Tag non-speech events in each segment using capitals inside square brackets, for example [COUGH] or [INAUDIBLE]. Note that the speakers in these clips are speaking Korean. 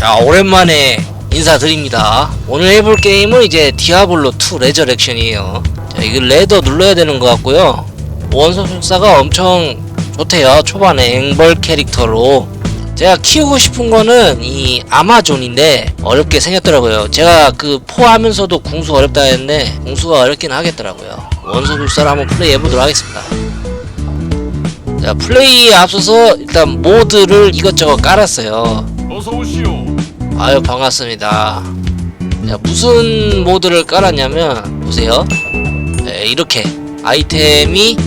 자 오랜만에 인사드립니다. 오늘 해볼 게임은 이제 디아블로2 레저렉션이에요. 자 이거 레더 눌러야 되는 것 같고요. 원소술사가 엄청 좋대요 초반에 앵벌 캐릭터로. 제가 키우고 싶은 거는 이 아마존인데 어렵게 생겼더라고요. 제가 그 포하면서도 궁수 어렵다 했는데 궁수가 어렵긴 하겠더라고요. 원소술사를 한번 플레이 해보도록 하겠습니다. 자 플레이에 앞서서 일단 모드를 이것저것 깔았어요. 아유 반갑습니다. 자, 무슨 모드를 깔았냐면 보세요. 네, 이렇게 아이템이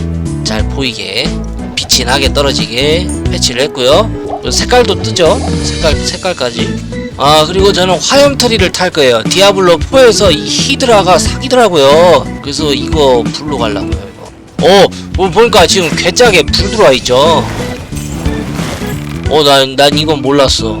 잘 보이게 빛이 나게 떨어지게 패치를 했고요. 색깔도 뜨죠. 색깔 색깔까지. 아 그리고 저는 화염터리를 탈 거예요. 디아블로 4에서 이 히드라가 사기더라고요. 그래서 이거 불로. 이거. 어, 뭐 보니까 지금 괴짝에 불 들어와 있죠. 어, 난, 난 이건 몰랐어.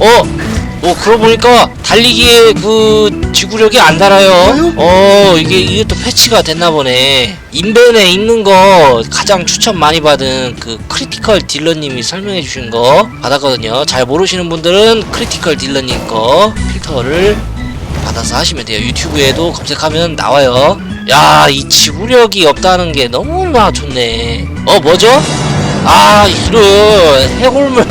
어, 어, 그러고 보니까 달리기에 그 지구력이 안 달아요. 어, 이게 이게 또 패치가 됐나 보네. 인벤에 있는 거 가장 추천 많이 받은 그 크리티컬 딜러님이 설명해 주신 거 받았거든요. 잘 모르시는 분들은 크리티컬 딜러님 거 필터를 받아서 하시면 돼요. 유튜브에도 검색하면 나와요. 야, 이 지구력이 없다는 게 너무나 좋네. 어, 뭐죠? 아, 이런 해골물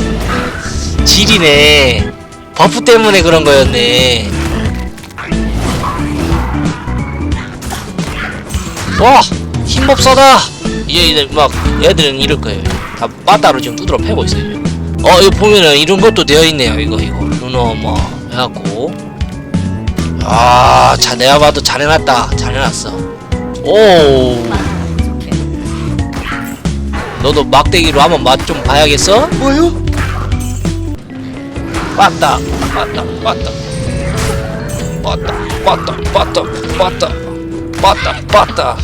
[LAUGHS] 질이네. 버프 때문에 그런 거였네. 와. 이제 이제 막 얘들은 이럴 거예요. 다 빠따로 지금 두드러 패고 있어요. 어, 이거 보면은 이런 것도 되어 있네요. 이거 이거 루너 뭐 해갖고. 아, 자 내가 봐도 잘 해놨다. 잘 해놨어. 오, 너도 막대기로 한번 맛 좀 봐야겠어? 뭐요? 빠따 빠따 빠따 빠따 빠따 빠따 빠따 빠따 빠따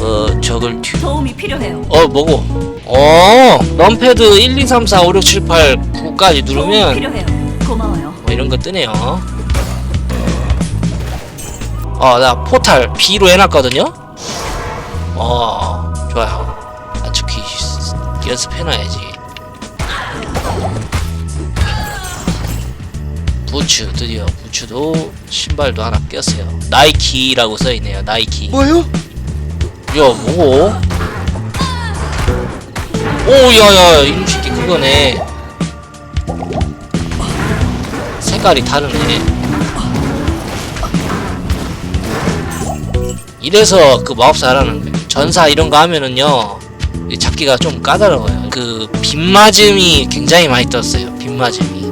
어 저걸 튀... 도움이 필요해요. 어 뭐고? 어 럼패드 1 2 3 4 5 6 7 8 9까지 도움이 누르면 필요해요. 고마워요. 뭐 이런 거 뜨네요. 어 나 포탈 B로 해놨거든요? 어 좋아요. 아츠키 연습해놔야지 부츠 드디어 부츠도 신발도 하나 꼈어요. 나이키라고 써있네요 나이키. 뭐요? 야 뭐고? 오야야 이놈 새끼 그거네. 색깔이 다르네. 이래서 그 마법사 하라는 거예요 전사 이런 거 하면은요 이 잡기가 좀 까다로워요. 그 빗맞음이 굉장히 많이 떴어요 빗맞음이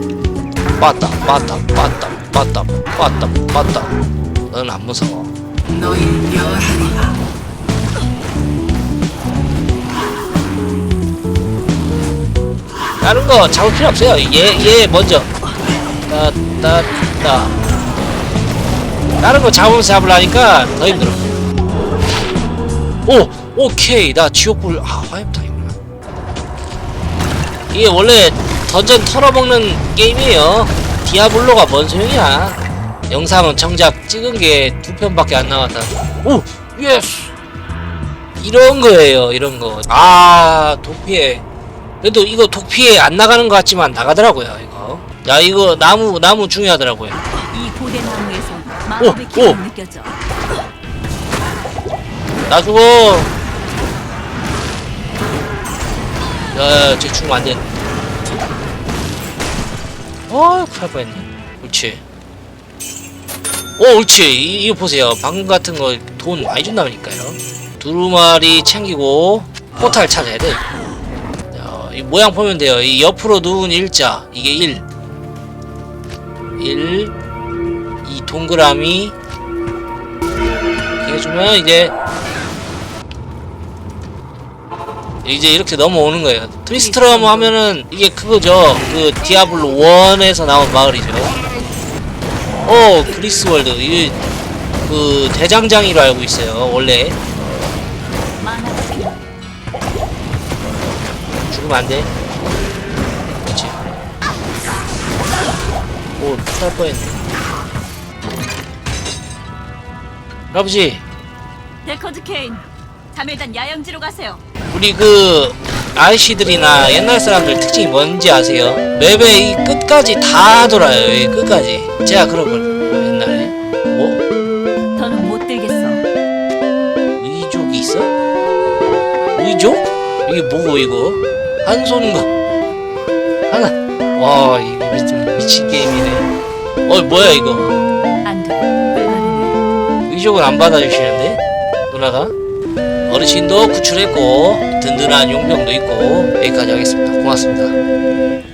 빠따 빠따 빠따 빠따 빠따 빠따 너는 안 무서워 다른 거 잡을 필요 없어요. 얘, 얘 먼저. 따, 따, 따. 다른 거 잡으면서 잡으려니까 더 힘들어. 오! 오케이. 나 지옥불, 아, 화염탕이구나. 이게 원래 던전 털어먹는 게임이에요. 디아블로가 뭔 소용이야. 영상은 정작 찍은 게 두 편밖에 안 나왔다. 오! 예스! 이런 거예요, 이런 거. 아, 도피해. 그래도 이거 독피해 안 나가는 것 같지만 나가더라고요 이거 야 이거 나무 나무 중요하더라고요 이 고대 나무에서 마법의 오, 기운이 오. 느껴져. 나 죽어 야야 쟤 죽으면 안돼 어날 뻔했네 옳지 오 옳지 이, 이거 보세요. 방금 같은 거 돈 많이 준다니까요. 두루마리 챙기고 포탈 찾아야 돼. 야, 이 모양 보면 돼요. 이 옆으로 누운 일자. 이게 1 1 이 동그라미. 이렇게 해주면 이제 이제 이렇게 넘어오는 거예요. 트리스트럼 하면은 이게 그거죠. 그 디아블로 1에서 나온 마을이죠. 어, 그리스 월드. 이게 그 대장장이로 알고 있어요. 원래. 죽으면 안 돼. 그렇지. 오, 탈 뻔했네. 할아버지, 데커즈 케인. 자매단 야영지로 가세요. 우리 그 아이씨들이나 옛날 사람들 특징이 뭔지 아세요? 맵의 이 끝까지 다 돌아요. 이 끝까지. 제가 그런 걸 옛날에. 뭐? 더는 못 들겠어. 의족이 있어? 의족? 이게 뭐고 이거? 한 손과 하나. 와 이거 미친, 미친 게임이네. 어 뭐야 이거? 안 돼. 의족은 안 받아주시는데 누나가 어르신도 구출했고 든든한 용병도 있고 여기까지 하겠습니다. 고맙습니다.